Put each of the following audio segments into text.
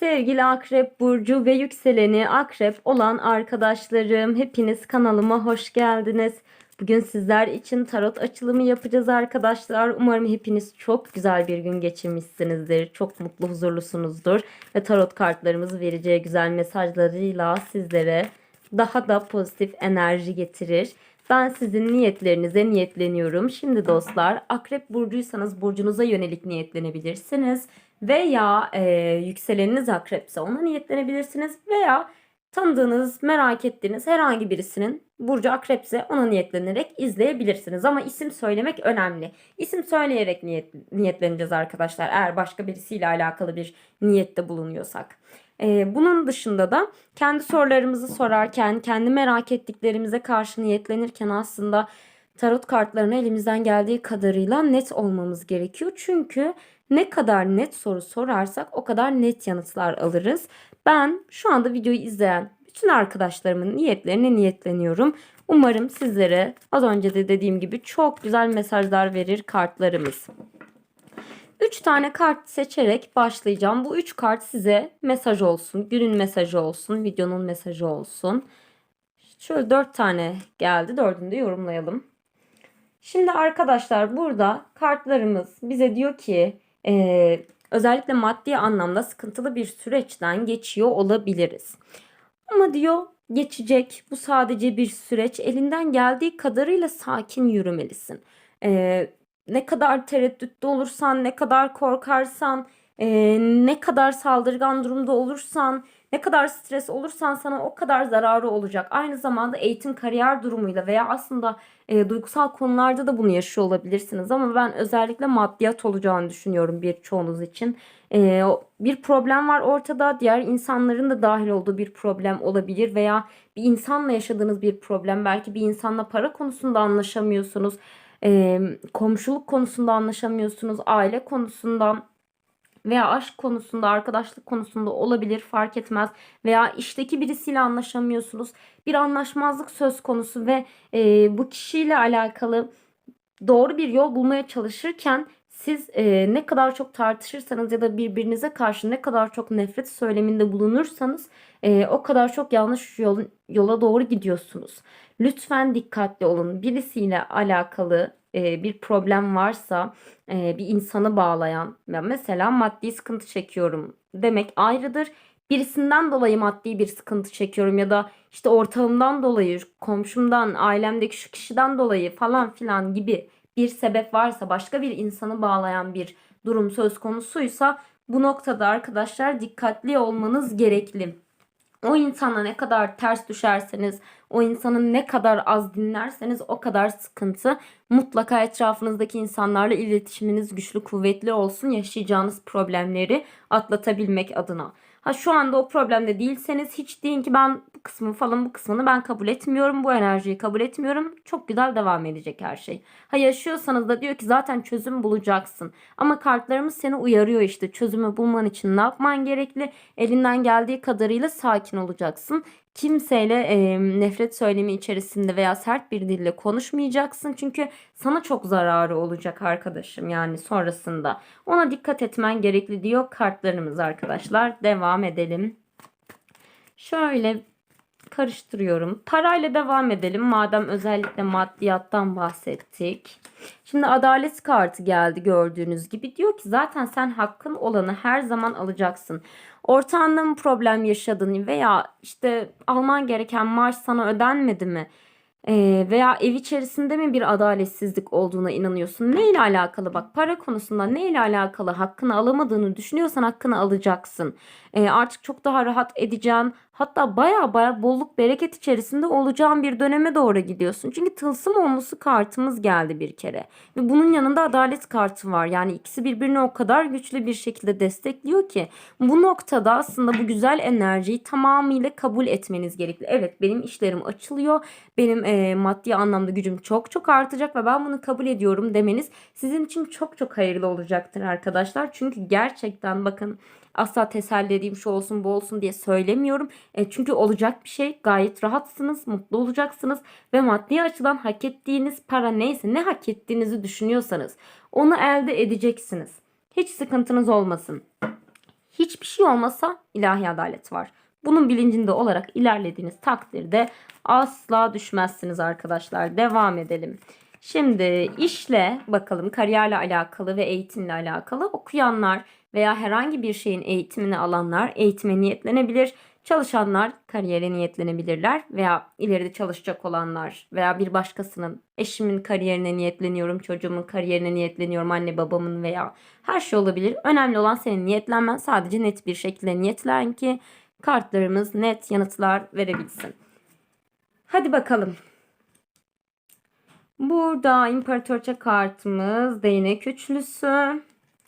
Sevgili Akrep Burcu ve yükseleni Akrep olan arkadaşlarım hepiniz kanalıma hoş geldiniz. Bugün sizler için tarot açılımı yapacağız arkadaşlar. Umarım hepiniz çok güzel bir gün geçirmişsinizdir. Çok mutlu, huzurlusunuzdur. Ve tarot kartlarımız vereceği güzel mesajlarıyla sizlere daha da pozitif enerji getirir. Ben sizin niyetlerinize niyetleniyorum. Şimdi dostlar Akrep Burcuysanız burcunuza yönelik niyetlenebilirsiniz. Veya e, yükseleniniz akrepse ona niyetlenebilirsiniz. Veya tanıdığınız, merak ettiğiniz herhangi birisinin burcu akrepse ona niyetlenerek izleyebilirsiniz. Ama isim söylemek önemli. İsim söyleyerek niyet, niyetleneceğiz arkadaşlar. Eğer başka birisiyle alakalı bir niyette bulunuyorsak. Ee, bunun dışında da kendi sorularımızı sorarken, kendi merak ettiklerimize karşı niyetlenirken aslında tarot kartlarını elimizden geldiği kadarıyla net olmamız gerekiyor. Çünkü ne kadar net soru sorarsak o kadar net yanıtlar alırız. Ben şu anda videoyu izleyen bütün arkadaşlarımın niyetlerine niyetleniyorum. Umarım sizlere az önce de dediğim gibi çok güzel mesajlar verir kartlarımız. 3 tane kart seçerek başlayacağım. Bu 3 kart size mesaj olsun. Günün mesajı olsun. Videonun mesajı olsun. Şöyle 4 tane geldi. Dördünü de yorumlayalım. Şimdi arkadaşlar burada kartlarımız bize diyor ki e, özellikle maddi anlamda sıkıntılı bir süreçten geçiyor olabiliriz. Ama diyor geçecek bu sadece bir süreç elinden geldiği kadarıyla sakin yürümelisin. E, ne kadar tereddütte olursan, ne kadar korkarsan, e, ne kadar saldırgan durumda olursan, ne kadar stres olursan sana o kadar zararı olacak. Aynı zamanda eğitim kariyer durumuyla veya aslında e, duygusal konularda da bunu yaşıyor olabilirsiniz. Ama ben özellikle maddiyat olacağını düşünüyorum birçoğunuz için. E, bir problem var ortada. Diğer insanların da dahil olduğu bir problem olabilir veya bir insanla yaşadığınız bir problem. Belki bir insanla para konusunda anlaşamıyorsunuz e, komşuluk konusunda anlaşamıyorsunuz, aile konusunda veya aşk konusunda, arkadaşlık konusunda olabilir fark etmez veya işteki birisiyle anlaşamıyorsunuz. Bir anlaşmazlık söz konusu ve e, bu kişiyle alakalı doğru bir yol bulmaya çalışırken siz e, ne kadar çok tartışırsanız ya da birbirinize karşı ne kadar çok nefret söyleminde bulunursanız e, o kadar çok yanlış yol, yola doğru gidiyorsunuz. Lütfen dikkatli olun. Birisiyle alakalı e, bir problem varsa e, bir insanı bağlayan ya mesela maddi sıkıntı çekiyorum demek ayrıdır. Birisinden dolayı maddi bir sıkıntı çekiyorum ya da işte ortağımdan dolayı, komşumdan, ailemdeki şu kişiden dolayı falan filan gibi bir sebep varsa başka bir insanı bağlayan bir durum söz konusuysa bu noktada arkadaşlar dikkatli olmanız gerekli. O insana ne kadar ters düşerseniz, o insanın ne kadar az dinlerseniz o kadar sıkıntı. Mutlaka etrafınızdaki insanlarla iletişiminiz güçlü, kuvvetli olsun yaşayacağınız problemleri atlatabilmek adına. Ha şu anda o problemde değilseniz hiç deyin ki ben bu kısmı falan bu kısmını ben kabul etmiyorum. Bu enerjiyi kabul etmiyorum. Çok güzel devam edecek her şey. Ha yaşıyorsanız da diyor ki zaten çözüm bulacaksın. Ama kartlarımız seni uyarıyor işte çözümü bulman için ne yapman gerekli? Elinden geldiği kadarıyla sakin olacaksın kimseyle e, nefret söylemi içerisinde veya sert bir dille konuşmayacaksın. Çünkü sana çok zararı olacak arkadaşım yani sonrasında. Ona dikkat etmen gerekli diyor kartlarımız arkadaşlar. Devam edelim. Şöyle karıştırıyorum. Parayla devam edelim. Madem özellikle maddiyattan bahsettik. Şimdi adalet kartı geldi gördüğünüz gibi. Diyor ki zaten sen hakkın olanı her zaman alacaksın. Ortağında mı problem yaşadın veya işte alman gereken maaş sana ödenmedi mi? Ee, veya ev içerisinde mi bir adaletsizlik olduğuna inanıyorsun? Ne ile alakalı bak para konusunda ne ile alakalı hakkını alamadığını düşünüyorsan hakkını alacaksın. Ee, artık çok daha rahat edeceğin hatta baya baya bolluk bereket içerisinde olacağın bir döneme doğru gidiyorsun. Çünkü tılsım onlusu kartımız geldi bir kere. Ve bunun yanında adalet kartı var. Yani ikisi birbirini o kadar güçlü bir şekilde destekliyor ki bu noktada aslında bu güzel enerjiyi tamamıyla kabul etmeniz gerekli. Evet benim işlerim açılıyor. Benim e, maddi anlamda gücüm çok çok artacak ve ben bunu kabul ediyorum demeniz sizin için çok çok hayırlı olacaktır arkadaşlar. Çünkü gerçekten bakın asla teselli edeyim şu olsun bu olsun diye söylemiyorum. E, çünkü olacak bir şey gayet rahatsınız, mutlu olacaksınız ve maddi açıdan hak ettiğiniz para neyse ne hak ettiğinizi düşünüyorsanız onu elde edeceksiniz. Hiç sıkıntınız olmasın. Hiçbir şey olmasa ilahi adalet var. Bunun bilincinde olarak ilerlediğiniz takdirde asla düşmezsiniz arkadaşlar. Devam edelim. Şimdi işle bakalım kariyerle alakalı ve eğitimle alakalı okuyanlar veya herhangi bir şeyin eğitimini alanlar eğitime niyetlenebilir. Çalışanlar kariyere niyetlenebilirler veya ileride çalışacak olanlar veya bir başkasının eşimin kariyerine niyetleniyorum, çocuğumun kariyerine niyetleniyorum, anne babamın veya her şey olabilir. Önemli olan senin niyetlenmen sadece net bir şekilde niyetlen ki kartlarımız net yanıtlar verebilsin. Hadi bakalım. Burada imparatorça kartımız değnek üçlüsü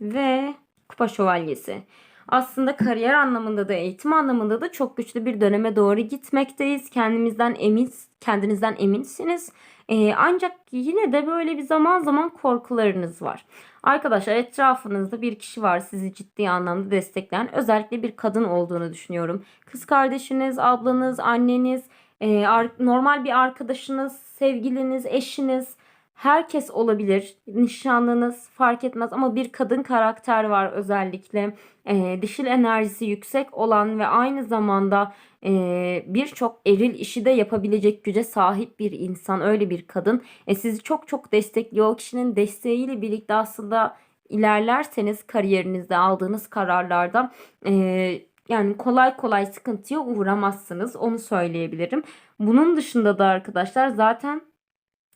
ve kupa şövalyesi. Aslında kariyer anlamında da eğitim anlamında da çok güçlü bir döneme doğru gitmekteyiz. Kendimizden emin, kendinizden eminsiniz. Ee, ancak yine de böyle bir zaman zaman korkularınız var. Arkadaşlar etrafınızda bir kişi var sizi ciddi anlamda destekleyen. Özellikle bir kadın olduğunu düşünüyorum. Kız kardeşiniz, ablanız, anneniz, e, normal bir arkadaşınız, sevgiliniz, eşiniz herkes olabilir. Nişanlınız fark etmez ama bir kadın karakter var özellikle. E, dişil enerjisi yüksek olan ve aynı zamanda e, birçok eril işi de yapabilecek güce sahip bir insan. Öyle bir kadın. E, sizi çok çok destekliyor. O kişinin desteğiyle birlikte aslında ilerlerseniz kariyerinizde aldığınız kararlarda e, yani kolay kolay sıkıntıya uğramazsınız. Onu söyleyebilirim. Bunun dışında da arkadaşlar zaten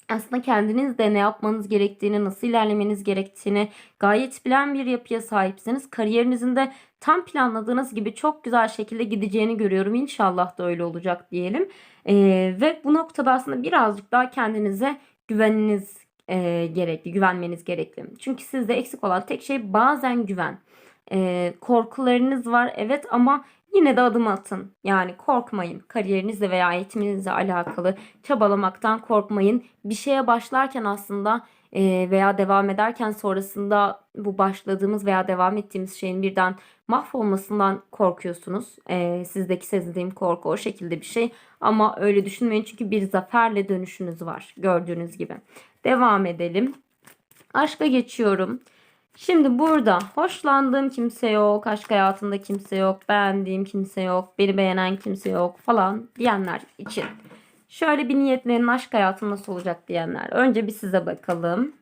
aslında kendiniz de ne yapmanız gerektiğini, nasıl ilerlemeniz gerektiğini gayet bilen bir yapıya sahipsiniz. Kariyerinizin de tam planladığınız gibi çok güzel şekilde gideceğini görüyorum. İnşallah da öyle olacak diyelim. Ee, ve bu noktada aslında birazcık daha kendinize güveniniz e, gerekli, güvenmeniz gerekli. Çünkü sizde eksik olan tek şey bazen güven. Ee, korkularınız var evet ama Yine de adım atın. Yani korkmayın. Kariyerinizle veya eğitiminizle alakalı çabalamaktan korkmayın. Bir şeye başlarken aslında e, veya devam ederken sonrasında bu başladığımız veya devam ettiğimiz şeyin birden mahvolmasından korkuyorsunuz. E, sizdeki sezdiğim korku o şekilde bir şey. Ama öyle düşünmeyin çünkü bir zaferle dönüşünüz var gördüğünüz gibi. Devam edelim. Aşka geçiyorum. Şimdi burada hoşlandığım kimse yok, aşk hayatında kimse yok, beğendiğim kimse yok, beni beğenen kimse yok falan diyenler için. Şöyle bir niyetlerin aşk hayatım nasıl olacak diyenler. Önce bir size bakalım.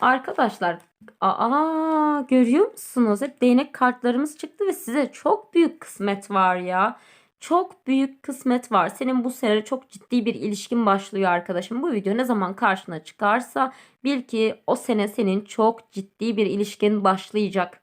Arkadaşlar aa görüyor musunuz? Hep değnek kartlarımız çıktı ve size çok büyük kısmet var ya. Çok büyük kısmet var. Senin bu sene çok ciddi bir ilişkin başlıyor arkadaşım. Bu video ne zaman karşına çıkarsa bil ki o sene senin çok ciddi bir ilişkin başlayacak.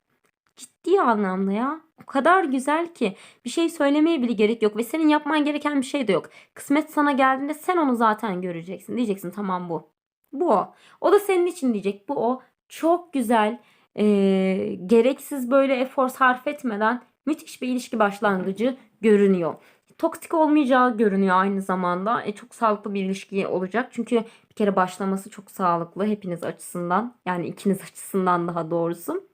Ciddi anlamda ya. O kadar güzel ki bir şey söylemeye bile gerek yok ve senin yapman gereken bir şey de yok. Kısmet sana geldiğinde sen onu zaten göreceksin. Diyeceksin tamam bu. Bu o. O da senin için diyecek. Bu o. Çok güzel. Ee, gereksiz böyle efor sarf etmeden müthiş bir ilişki başlangıcı görünüyor. Toksik olmayacağı görünüyor aynı zamanda. E, çok sağlıklı bir ilişki olacak. Çünkü bir kere başlaması çok sağlıklı hepiniz açısından. Yani ikiniz açısından daha doğrusu.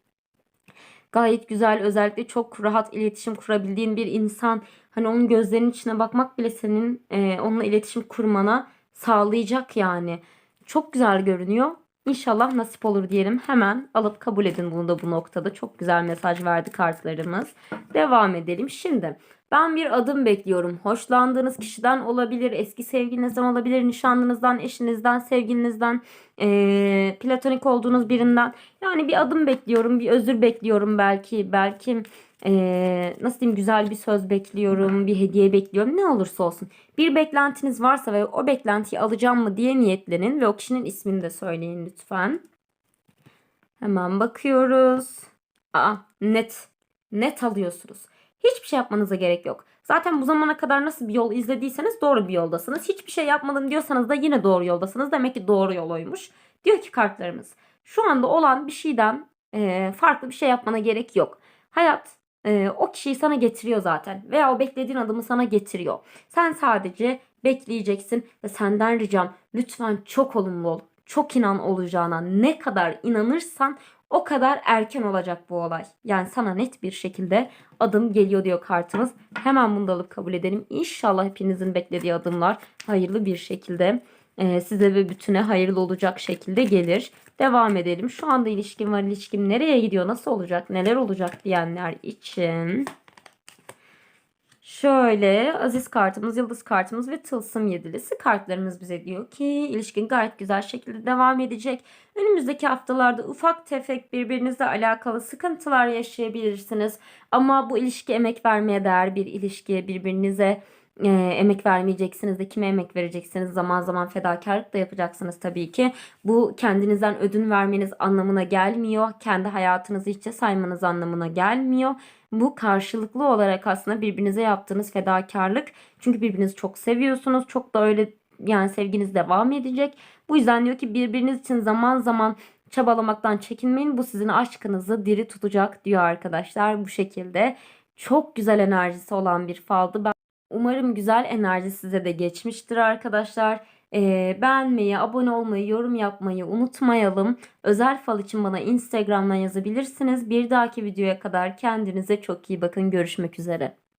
Gayet güzel özellikle çok rahat iletişim kurabildiğin bir insan. Hani onun gözlerinin içine bakmak bile senin e, onunla iletişim kurmana sağlayacak yani. Çok güzel görünüyor. İnşallah nasip olur diyelim. Hemen alıp kabul edin bunu da bu noktada. Çok güzel mesaj verdi kartlarımız. Devam edelim. Şimdi ben bir adım bekliyorum. Hoşlandığınız kişiden olabilir, eski sevgilinizden olabilir, nişanlınızdan, eşinizden, sevgilinizden, ee, platonik olduğunuz birinden. Yani bir adım bekliyorum, bir özür bekliyorum belki. Belki ee, nasıl diyeyim güzel bir söz bekliyorum, bir hediye bekliyorum. Ne olursa olsun. Bir beklentiniz varsa ve o beklentiyi alacağım mı diye niyetlenin ve o kişinin ismini de söyleyin lütfen. Hemen bakıyoruz. Aa, net. Net alıyorsunuz. Hiçbir şey yapmanıza gerek yok. Zaten bu zamana kadar nasıl bir yol izlediyseniz doğru bir yoldasınız. Hiçbir şey yapmadım diyorsanız da yine doğru yoldasınız. Demek ki doğru yol oymuş. Diyor ki kartlarımız. Şu anda olan bir şeyden e, farklı bir şey yapmana gerek yok. Hayat e, o kişiyi sana getiriyor zaten. Veya o beklediğin adımı sana getiriyor. Sen sadece bekleyeceksin ve senden ricam lütfen çok olumlu ol. Çok inan olacağına ne kadar inanırsan o kadar erken olacak bu olay. Yani sana net bir şekilde adım geliyor diyor kartımız. Hemen bunu da alıp kabul edelim. İnşallah hepinizin beklediği adımlar hayırlı bir şekilde e, size ve bütüne hayırlı olacak şekilde gelir. devam edelim. Şu anda ilişkim var. ilişkim nereye gidiyor? Nasıl olacak? Neler olacak diyenler için. Şöyle aziz kartımız, yıldız kartımız ve tılsım yedilisi kartlarımız bize diyor ki ilişkin gayet güzel şekilde devam edecek. Önümüzdeki haftalarda ufak tefek birbirinizle alakalı sıkıntılar yaşayabilirsiniz. Ama bu ilişki emek vermeye değer bir ilişki. Birbirinize e, emek vermeyeceksiniz de kime emek vereceksiniz? Zaman zaman fedakarlık da yapacaksınız tabii ki. Bu kendinizden ödün vermeniz anlamına gelmiyor. Kendi hayatınızı hiçe saymanız anlamına gelmiyor. Bu karşılıklı olarak aslında birbirinize yaptığınız fedakarlık. Çünkü birbirinizi çok seviyorsunuz. Çok da öyle yani sevginiz devam edecek. Bu yüzden diyor ki birbiriniz için zaman zaman çabalamaktan çekinmeyin. Bu sizin aşkınızı diri tutacak diyor arkadaşlar bu şekilde. Çok güzel enerjisi olan bir faldı. Ben umarım güzel enerji size de geçmiştir arkadaşlar. Ee, beğenmeyi, abone olmayı, yorum yapmayı unutmayalım. Özel fal için bana Instagram'dan yazabilirsiniz. Bir dahaki videoya kadar kendinize çok iyi bakın. Görüşmek üzere.